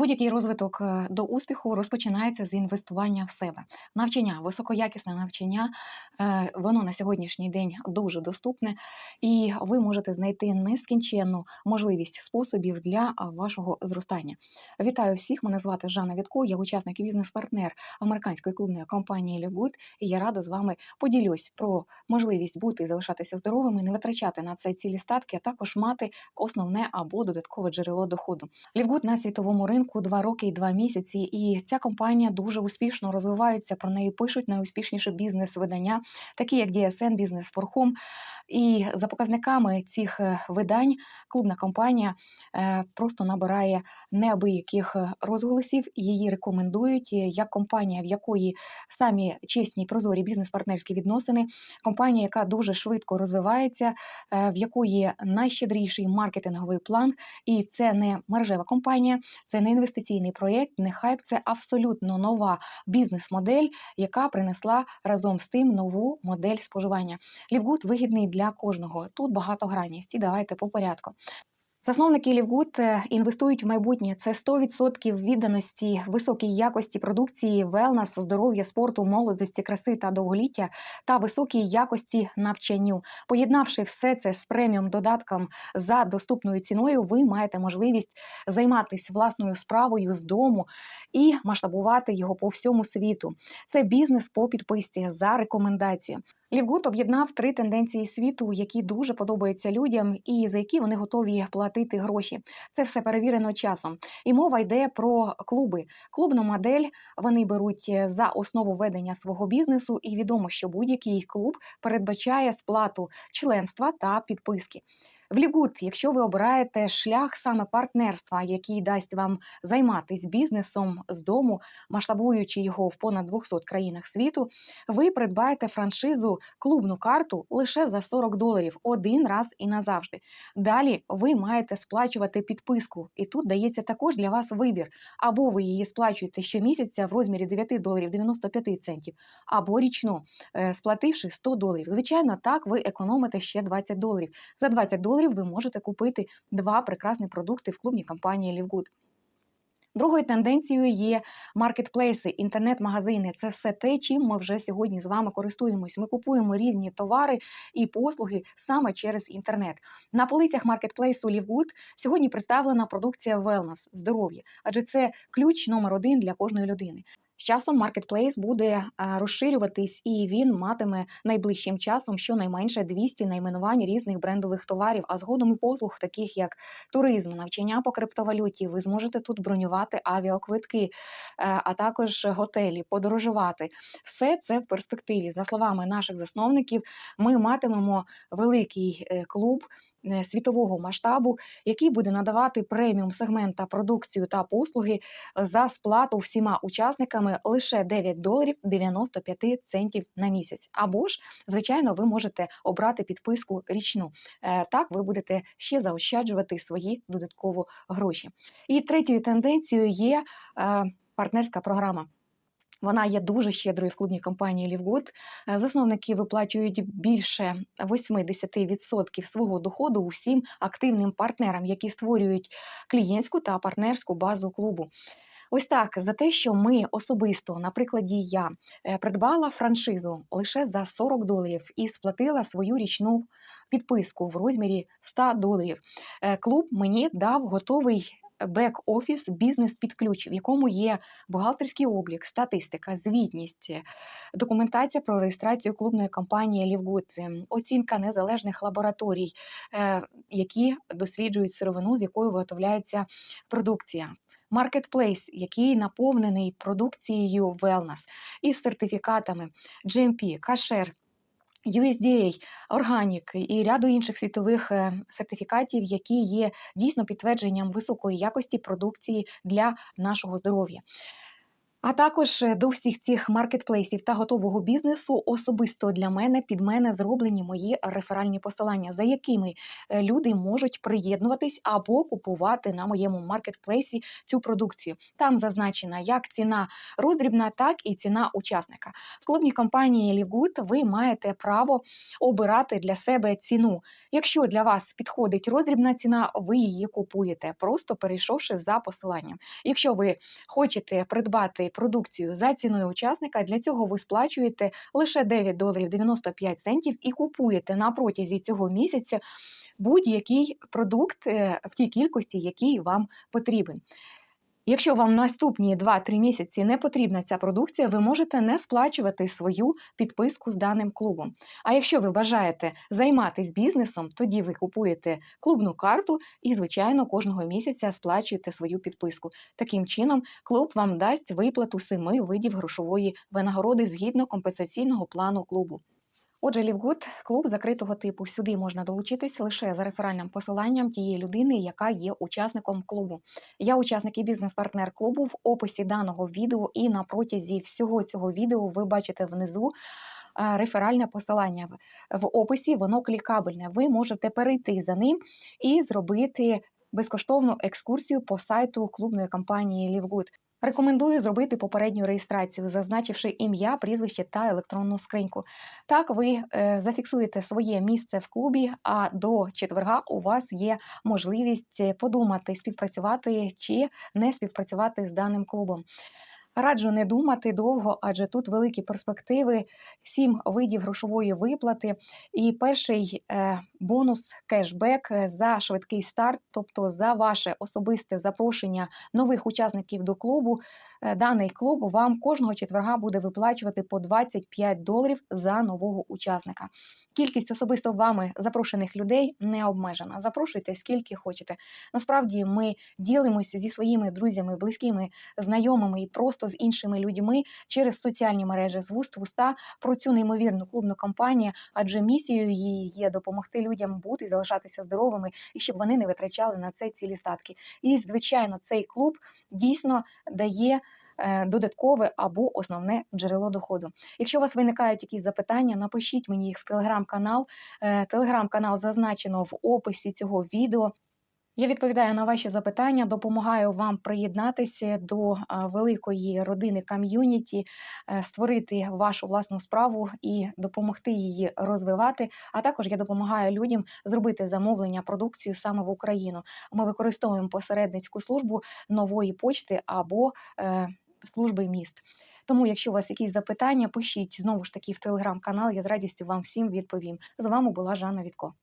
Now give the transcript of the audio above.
Будь-який розвиток е, до успіху розпочинається з інвестування в себе. Навчання, високоякісне навчання, е, воно на сьогоднішній день дуже доступне, і ви можете знайти нескінченну можливість способів для вашого зростання. Вітаю всіх! Мене звати Жанна Вітко, я учасник і бізнес-партнер американської клубної компанії Livegood, і я рада з вами поділюсь про можливість бути і залишатися здоровими, не витрачати на це цілі статки, а також мати основне або додаткове джерело доходу. Лівгуд на світовому ринку два роки і два місяці, і ця компанія дуже успішно розвивається. Про неї пишуть найуспішніші бізнес-видання, такі як DSN, Business for Home. І за показниками цих е, видань клубна компанія е, просто набирає неабияких е, розголосів. Її рекомендують як компанія, в якої самі чесні прозорі бізнес-партнерські відносини, компанія, яка дуже швидко розвивається, в якої найщедріший маркетинговий план, і це не мережева компанія, це не інвестиційний проєкт, не хайп, це абсолютно нова бізнес-модель, яка принесла разом з тим нову модель споживання. Лівгуд вигідний для кожного. Тут багатогранність. І давайте по порядку. Засновники Лівгуд е, інвестують в майбутнє. Це 100% відданості високій якості продукції, велнес, здоров'я, спорту, молодості, краси та довголіття та високій якості навчанню. Поєднавши все це з преміум додатком за доступною ціною, ви маєте можливість займатися власною справою з дому і масштабувати його по всьому світу. Це бізнес по підписці за рекомендацією. Лівгуд об'єднав три тенденції світу, які дуже подобаються людям, і за які вони готові платити гроші. Це все перевірено часом. І мова йде про клуби. Клубну модель вони беруть е, за основу ведення свого бізнесу, і відомо, що будь-який клуб передбачає сплату членства та підписки. В Лігуд, якщо ви обираєте шлях саме партнерства, який дасть вам займатися бізнесом з дому, масштабуючи його в понад 200 країнах світу, ви придбаєте франшизу клубну карту лише за 40 доларів один раз і назавжди. Далі ви маєте сплачувати підписку, і тут дається також для вас вибір. Або ви її сплачуєте щомісяця в розмірі 9 доларів 95 центів, або річну, е, сплативши 100 доларів. Звичайно, так ви економите ще 20 доларів. За 20 доларів ви можете купити два прекрасні продукти в клубній компанії Лівгуд. Другою тенденцією є маркетплейси, інтернет-магазини. Це все те, чим ми вже сьогодні з вами користуємось. Ми купуємо різні товари і послуги саме через інтернет. На полицях маркетплейсу Лівгуд сьогодні представлена продукція Wellness – здоров'я, адже це ключ номер один для кожної людини. З часом маркетплейс буде розширюватись, і він матиме найближчим часом щонайменше 200 найменувань різних брендових товарів, а згодом і послуг, таких як туризм, навчання по криптовалюті. Ви зможете тут бронювати авіаквитки, е, а також готелі, подорожувати. Все це в перспективі. За словами наших засновників, ми матимемо великий е, клуб. Е, Світового масштабу, який буде надавати преміум сегмента продукцію та послуги за сплату всіма учасниками лише 9 доларів 95 центів на місяць. Або ж, звичайно, ви можете обрати підписку річну. Е, Так ви будете ще заощаджувати свої додатково гроші. І третьою тенденцією є е, партнерська програма. Вона є дуже щедрою в клубній компанії Лівгуд. Е, Засновники виплачують більше 80% свого доходу усім активним партнерам, які створюють клієнтську та партнерську базу клубу. Ось так за те, що ми особисто, на прикладі я е, придбала франшизу лише за 40 доларів і сплатила свою річну підписку в розмірі 100 доларів. Е, Клуб мені дав готовий бек-офіс бізнес під ключ, в якому є бухгалтерський облік, статистика, звітність, е, документація про реєстрацію клубної компанії Лівгуд, оцінка незалежних лабораторій, е, які досліджують сировину, з якою виготовляється продукція. Маркетплейс, який наповнений продукцією Wellness із сертифікатами GMP, кашер, USDA, органік і ряду інших світових е, сертифікатів, які є дійсно підтвердженням високої якості продукції для нашого здоров'я. А також е, до всіх цих маркетплейсів та готового бізнесу особисто для мене під мене зроблені мої реферальні посилання, за якими е, люди можуть приєднуватись або купувати на моєму маркетплейсі цю продукцію. Там зазначена як ціна роздрібна, так і ціна учасника. В клубній компанії Livegood ви маєте право обирати для себе ціну. Якщо для вас підходить роздрібна ціна, ви її купуєте, просто перейшовши за посиланням. Якщо ви хочете придбати продукцію за ціною учасника, для цього ви сплачуєте лише 9 доларів 95 центів і купуєте на протязі цього місяця будь-який продукт е, в тій кількості, який вам потрібен. Якщо вам наступні 2-3 місяці не потрібна ця продукція, ви можете не сплачувати свою підписку з даним клубом. А якщо ви бажаєте займатися бізнесом, тоді ви купуєте клубну карту і, звичайно, кожного місяця сплачуєте свою підписку. Таким чином, клуб вам дасть виплату семи видів грошової винагороди згідно компенсаційного плану клубу. Отже, Лівгуд клуб закритого типу. Сюди можна долучитись лише за реферальним посиланням тієї людини, яка є учасником клубу. Я учасник і бізнес-партнер клубу в описі даного відео, і на протязі всього цього відео ви бачите внизу. е, Реферальне посилання В- описі, воно клікабельне. Ви можете перейти за ним і зробити безкоштовну екскурсію по сайту клубної компанії Лівгуд. Рекомендую зробити попередню реєстрацію, зазначивши ім'я, прізвище та електронну скриньку. Так ви е, зафіксуєте своє місце в клубі, а до четверга у вас є можливість е, подумати, співпрацювати чи не співпрацювати з даним клубом. Раджу не думати довго, адже тут великі перспективи, сім видів грошової виплати. І перший е, бонус кешбек е, за швидкий старт, тобто за ваше особисте запрошення нових учасників до клубу. Е, Даний клуб вам кожного четверга буде виплачувати по 25 доларів за нового учасника. Кількість особисто вами запрошених людей не обмежена. Запрошуйте скільки хочете. Насправді ми ділимося зі своїми друзями, близькими, знайомими і просто з іншими людьми через соціальні мережі з вуст в уста про цю неймовірну клубну кампанію, адже місією її є допомогти людям бути і залишатися здоровими, і щоб вони не витрачали на це цілі статки. І звичайно, цей клуб дійсно дає. е, Додаткове або основне джерело доходу. Якщо у вас виникають якісь запитання, напишіть мені їх в телеграм-канал. Е, Телеграм-канал зазначено в описі цього відео. Я відповідаю на ваші запитання, допомагаю вам приєднатися до великої родини ком'юніті, е, створити вашу власну справу і допомогти її розвивати. А також я допомагаю людям зробити замовлення продукцію саме в Україну. Ми використовуємо посередницьку службу нової почти або е, служби міст. Тому, якщо у вас якісь запитання, пишіть знову ж таки в телеграм-канал. Я з радістю вам всім відповім. З вами була Жанна Вітко.